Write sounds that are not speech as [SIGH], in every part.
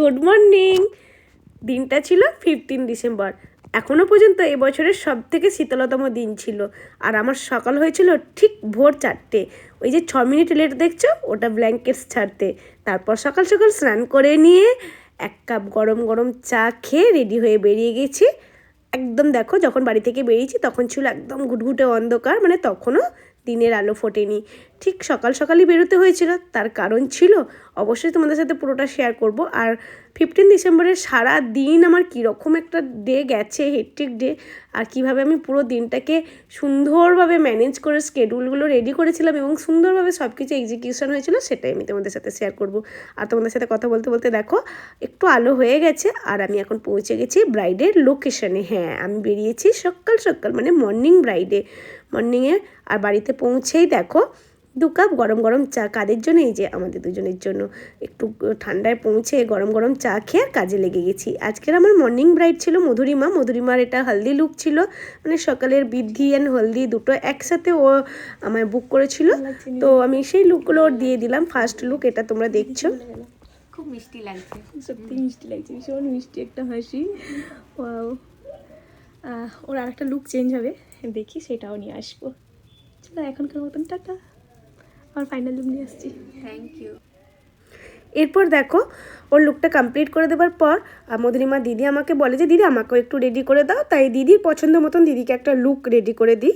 Good morning. দিনটা ছিল fifteen December. এখনও পর্যন্ত এবছরের সব থেকে শীতলতম দিন ছিল। আর আমার সকাল হয়েছিল ঠিক ভোর চারটে। ওই যে ছ মিনিট লেট দেখছ, ওটা ব্ল্যাঙ্কেটস ছাড়তে। তারপর সকাল সকাল স্নান করে নিয়ে এক কাপ গরম গরম চা খেয়ে রেডি হয়ে বেরিয়ে গেছি। একদম দেখো, যখন বাড়ি থেকে বেরিয়েছি, তখন ছিল একদম ঘুটঘুটে অন্ধকার মানে তখনও দিনের আলো ফোটেনি। ঠিক সকাল সকালই বেরোতে হয়েছিল। তার কারণ ছিল, অবশ্যই তোমাদের সাথে পুরোটা শেয়ার করব। আর ফিফটিন ডিসেম্বরের সারা দিন আমার কীরকম একটা ডে গেছে হেট্রিক ডে আর কীভাবে আমি পুরো দিনটাকে সুন্দরভাবে ম্যানেজ করে স্কেডুলগুলো রেডি করেছিলাম এবং সুন্দরভাবে সব কিছু এক্সিকিউশন হয়েছিল, সেটাই আমি তোমাদের সাথে শেয়ার করব। আর তোমাদের সাথে কথা বলতে বলতে দেখো, একটু আলো হয়ে গেছে, আর আমি এখন পৌঁছে গেছি ব্রাইডের লোকেশনে হ্যাঁ আমি বেরিয়েছি সকাল সকাল মানে মর্নিং ব্রাইডে মর্নিংয়ে আর বাড়িতে পৌঁছেই দেখো দু কাপ গরম গরম চা কাদের জন্য? এই যে আমাদের দুজনের জন্য। একটু ঠান্ডায় পৌঁছে গরম গরম চা খেয়ে আর কাজে লেগে গেছি। আজকের আমার মর্নিং ব্রাইট ছিল মধুরিমা। মধুরিমার এটা হলদি লুক ছিল। মানে সকালের বৃদ্ধি অ্যান্ড হলদি দুটো একসাথে ও আমায় বুক করেছিল। তো আমি সেই লুকগুলো ওর দিয়ে দিলাম। ফার্স্ট লুক এটা তোমরা দেখছ। খুব মিষ্টি লাগছে। সত্যি মিষ্টি লাগছে। ভীষণ মিষ্টি একটা হাসি। ওর আর একটা লুক চেঞ্জ হবে। দেখি সেটাও নিয়ে আসব। চলো এখনকার মতন টাটা। আমার ফাইনাল লুক নিয়ে আসছি। থ্যাংক ইউ এরপর দেখো ওর লুকটা কমপ্লিট করে দেওয়ার পর মধুরিমা দিদি আমাকে বলে যে দিদি আমাকেও একটু রেডি করে দাও। তাই দিদির পছন্দ মতন দিদিকে একটা লুক রেডি করে দিই।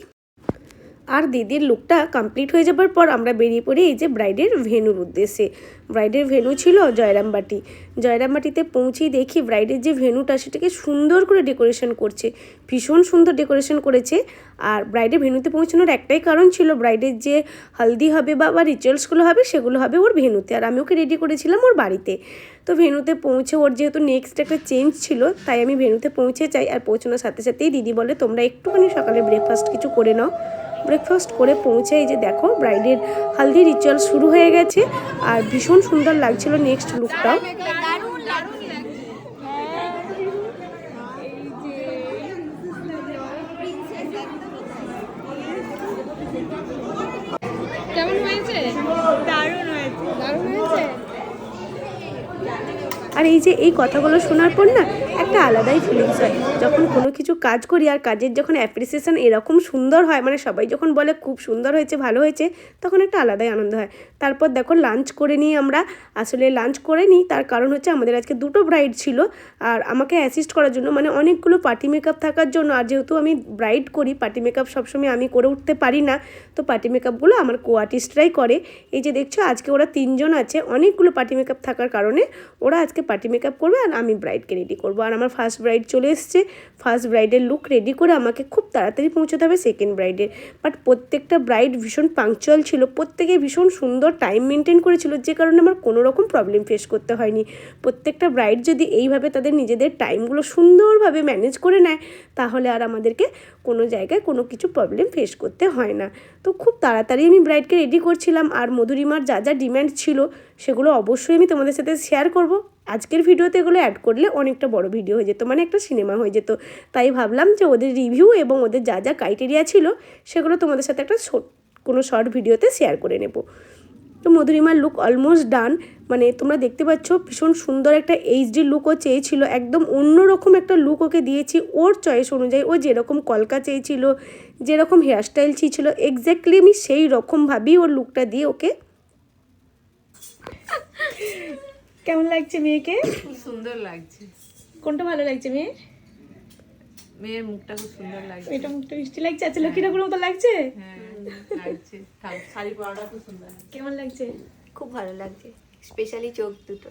আর দিদির লুকটা কমপ্লিট হয়ে যাবার পর আমরা বেরিয়ে পড়ি এই যে ব্রাইডের ভেনুর উদ্দেশ্যে। ব্রাইডের ভেনু ছিল জয়রামবাটি। জয়রামবাটিতে পৌঁছেই দেখি ব্রাইডের যে ভেনুটা সেটাকে সুন্দর করে ডেকোরেশন করছে। ভীষণ সুন্দর ডেকোরেশন করেছে। আর ব্রাইডের ভেনুতে পৌঁছানোর একটাই কারণ ছিল ব্রাইডের যে হলদি হবে বা বা রিচুয়ালসগুলো হবে, সেগুলো হবে ওর ভেনুতে আর আমি ওকে রেডি করেছিলাম ওর বাড়িতে। তো ভেনুতে পৌঁছে ওর যেহেতু নেক্সট একটা চেঞ্জ ছিল, তাই আমি ভেনুতে পৌঁছে চাই আর পৌঁছানোর সাথে সাথেই দিদি বলে, তোমরা একটুখানি সকালে ব্রেকফাস্ট কিছু করে নাও। ব্রেকফাস্ট করে পৌঁছে এই যে দেখো ব্রাইডের হালদি রিচুয়াল শুরু হয়ে গেছে। আর ভীষণ সুন্দর লাগছিল নেক্সট লুকটাও কেমন হয়েছে দারুণ হয়েছে? দারুণ হয়েছে আর এই যে এই কথাগুলো শোনার পর না একটা আলাদাই ফিলিংস হয়। যখন কোনো কিছু কাজ করি আর কাজের যখন অ্যাপ্রিসিয়েশন এরকম সুন্দর হয় মানে সবাই যখন বলে খুব সুন্দর হয়েছে, ভালো হয়েছে, তখন একটা আলাদাই আনন্দ হয়। তারপর দেখো লাঞ্চ করে নিই আমরা। আসলে লাঞ্চ করে নিই, তার কারণ হচ্ছে আমাদের আজকে দুটো ব্রাইড ছিল আর আমাকে অ্যাসিস্ট করার জন্য মানে অনেকগুলো পার্টি মেকআপ থাকার জন্য, আর যেহেতু আমি ব্রাইড করি পার্টি মেকআপ সবসময় আমি করে উঠতে পারি না, তো পার্টি মেকআপগুলো আমার কো আর্টিস্টরাই করে। এই যে দেখছ আজকে ওরা তিনজন আছে, অনেকগুলো পার্টি মেকআপ থাকার কারণে ওরা আজকে পার্টি মেকআপ করবে আর আমি ব্রাইডকে রেডি করব। আর আমার ফার্স্ট ব্রাইড চলে এসছে। ফার্স্ট ব্রাইডের লুক রেডি করে আমাকে খুব তাড়াতাড়ি পৌঁছতে হবে সেকেন্ড ব্রাইডের বাট প্রত্যেকটা ব্রাইড ভীষণ পাংচুয়াল ছিল। প্রত্যেকে ভীষণ সুন্দর টাইম মেনটেন করেছিল। যে কারণে আমার কোনো রকম প্রবলেম ফেস করতে হয়নি। প্রত্যেকটা ব্রাইড যদি এইভাবে তাদের নিজেদের টাইমগুলো সুন্দরভাবে ম্যানেজ করে নেয়, তাহলে আর আমাদেরকে কোনো জায়গায় কোনো কিছু প্রবলেম ফেস করতে হয় না। তো খুব তাড়াতাড়ি আমি ব্রাইডকে রেডি করছিলাম। আর মধুরিমার যা যা ডিম্যান্ড ছিল, সেগুলো অবশ্যই আমি তোমাদের সাথে শেয়ার করব। আজকের ভিডিওতে এগুলো অ্যাড করলে অনেকটা বড় ভিডিও হয়ে যেত মানে একটা সিনেমা হয়ে যেত। তাই ভাবলাম যে ওদের রিভিউ এবং ওদের যা যা ক্রাইটেরিয়া ছিল, সেগুলো তোমাদের সাথে একটা কোনো শর্ট ভিডিওতে শেয়ার করে নেব। তো মধুরিমার লুক অলমোস্ট ডান মানে তোমরা দেখতে পাচ্ছ ভীষণ সুন্দর একটা এইচডি লুকও চেয়েছিল, একদম অন্যরকম একটা লুক ওকে দিয়েছি, ওর চয়েস অনুযায়ী ও যেরকম কলকা চেয়েছিল, যেরকম হেয়ারস্টাইল চেয়েছিল এক্স্যাক্টলি আমি সেই রকমভাবেই ওর লুকটা দিয়ে ওকে কেমন লাগছে মেয়েকে? খুব সুন্দর লাগছে। কোনটা ভালো লাগছে মেয়ের? মেয়ের মুখটা খুব সুন্দর লাগছে। মেয়েটা মুখটা মিষ্টি লাগছে? আচ্ছা লক্ষ্মী ঠাকুরের মতো লাগছে? হ্যাঁ লাগছে। শাড়ি- পরাটা খুব সুন্দর কেমন লাগছে? খুব ভালো লাগছে। স্পেশালি চোখ দুটো।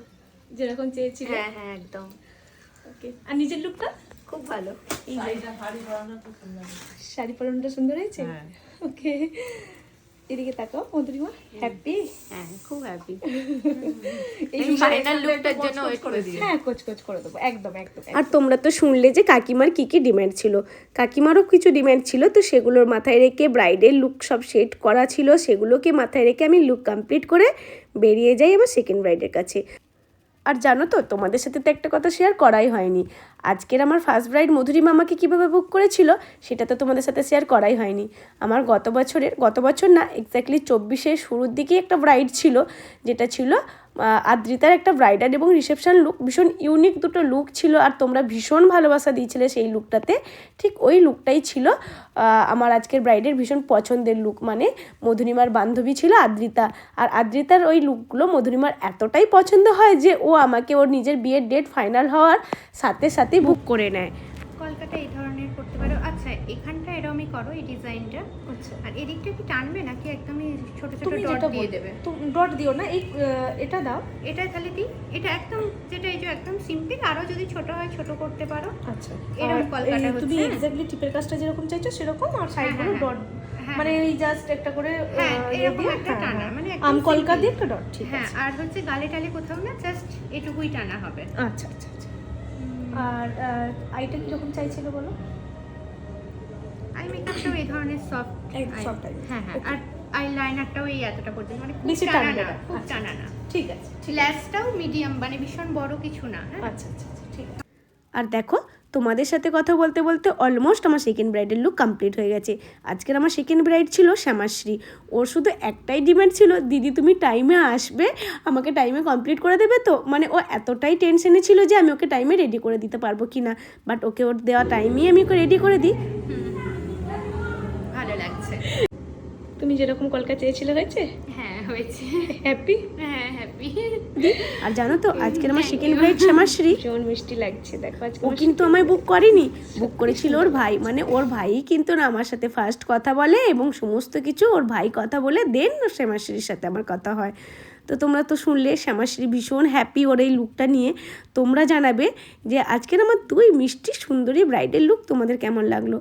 যেরকম চেয়েছিল? হ্যাঁ হ্যাঁ একদম। ওকে। আর নিজের লুকটা খুব ভালো। এই শাড়ি পরানো খুব সুন্দর শাড়ি পরানোটা সুন্দর হয়েছে? হ্যাঁ। ওকে। এদিকে তাকাও মধুরিমা হ্যাপি হ্যাঁ খুব হ্যাপি [LAUGHS] এই ফাইনাল লুকটার জন্য ওয়েট করে দিই হ্যাঁ কোচ কোচ করে দেবো একদম একদম আর তোমরা তো শুনলে যে কাকিমার কী কী ডিম্যান্ড ছিল। কাকিমারও কিছু ডিম্যান্ড ছিল তো সেগুলোর মাথায় রেখে ব্রাইডের লুক সব সেট করা ছিল। সেগুলোকে মাথায় রেখে আমি লুক কমপ্লিট করে বেরিয়ে যাই আমার সেকেন্ড ব্রাইডের কাছে। আর জানো তো, তোমাদের সাথে তো একটা কথা শেয়ার করাই হয়নি। আজকের আমার ফার্স্ট ব্রাইড মধুরিমা আমাকে কীভাবে বুক করেছিল, সেটা তো তোমাদের সাথে শেয়ার করাই হয়নি। আমার গত বছরের, গত বছর না এক্স্যাক্টলি চব্বিশের শুরুর দিকেই একটা ব্রাইড ছিল, যেটা ছিল আদ্রিতার একটা ব্রাইডাল এবং রিসেপশন লুক, ভীষণ ইউনিক দুটো লুক ছিল আর তোমরা ভীষণ ভালোবাসা দিয়েছিলে সেই লুকটাতে। ঠিক ওই লুকটাই ছিল আমার আজকের ব্রাইডের ভীষণ পছন্দের লুক মানে মধুরিমার বান্ধবী ছিল আদ্রিতা। আর আদ্রিতার ওই লুকগুলো মধুরিমার এতটাই পছন্দ হয় যে ও আমাকে ওর নিজের বিয়ের ডেট ফাইনাল হওয়ার সাথে সাথেই বুক করে নেয়। কলকাতায় এই ধরনের করতে পারো? এখানটা এরমই করো এই ডিজাইনটা। আচ্ছা। আর এদিকটা কি টানবে নাকি একদমই ছোট ছোট ডট দিয়ে দেবে? ডট দিও না এই এটা দাও। এটা তাহলে দিই? এটা একদম যেটা এই যে একদম সিম্পল আরও যদি ছোট হয় ছোট করতে পারো। আচ্ছা। এরকম কলকাতা এই তুমি এক্স্যাক্টলি টিপের কাজটা যেরকম চাইছো সেরকম আর সাইডগুলো হ্যাঁ, ডট হ্যাঁ, মানে এই জাস্ট একটা করে হ্যাঁ, ইয়ে এরকম একটা হ্যাঁ, টানা, হ্যাঁ। মানে আম কলকা। দিয়ে একটা ডট ঠিক হ্যাঁ আছে। আর হচ্ছে গালে টালে কোথাও না জাস্ট এটুকুই টানা হবে। আচ্ছা আচ্ছা আচ্ছা। আর আইটা কীরকম চাইছিল বলো? আই মেকআপটাও এই ধরনের সফট eye। হ্যাঁ হ্যাঁ আর আই লাইনারটাও এই এতটা পর্যন্ত মানে খুব টানা না খুব আচ্ছা। টানা না। ঠিক আছে ল্যাসটাও মিডিয়াম মানে ভীষণ বড় কিছু না হ্যাঁ। আচ্ছা আচ্ছা আচ্ছা ঠিক আছে। আর দেখো তোমাদের সাথে কথা বলতে বলতে অলমোস্ট আমার সেকেন্ড ব্রাইডের লুক কমপ্লিট হয়ে গেছে। আজকের আমার সেকেন্ড ব্রাইড ছিল শ্যামাশ্রী। ওর শুধু একটাই ডিমান্ড ছিল দিদি তুমি টাইমে আসবে আমাকে টাইমে কমপ্লিট করে দেবে তো? মানে ও এতটাই টেনশনে ছিল যে আমি ওকে টাইমে রেডি করে দিতে পারব কি না বাট ওকে ওর দেওয়া টাইমেই আমি ওকে রেডি করে দিই ভালো লাগছে তুমি যেরকম কলকা চেয়েছিলে হয়েছে? হ্যাঁ হয়েছে। হ্যাপি হ্যাঁ হ্যাপি আর জানো তো আজকের আমার সেকেন্ড ব্রাইড শ্যামাশ্রী ভীষণ মিষ্টি লাগছে দেখো আজকে ও কিন্তু আমায় বুক করেনি। বুক করেছিল ওর ভাই। মানে ওর ভাই কিন্তু না আমার সাথে ফার্স্ট কথা বলে এবং সমস্ত কিছু ওর ভাই কথা বলে দেন শ্যামাশ্রীর সাথে আমার কথা হয়। তো তোমরা তো শুনলে শ্যামাশ্রী ভীষণ হ্যাপি ওর এই লুকটা নিয়ে। তোমরা জানাবে যে আজকের আমার দুই মিষ্টি সুন্দরী ব্রাইডের লুক তোমাদের কেমন লাগল।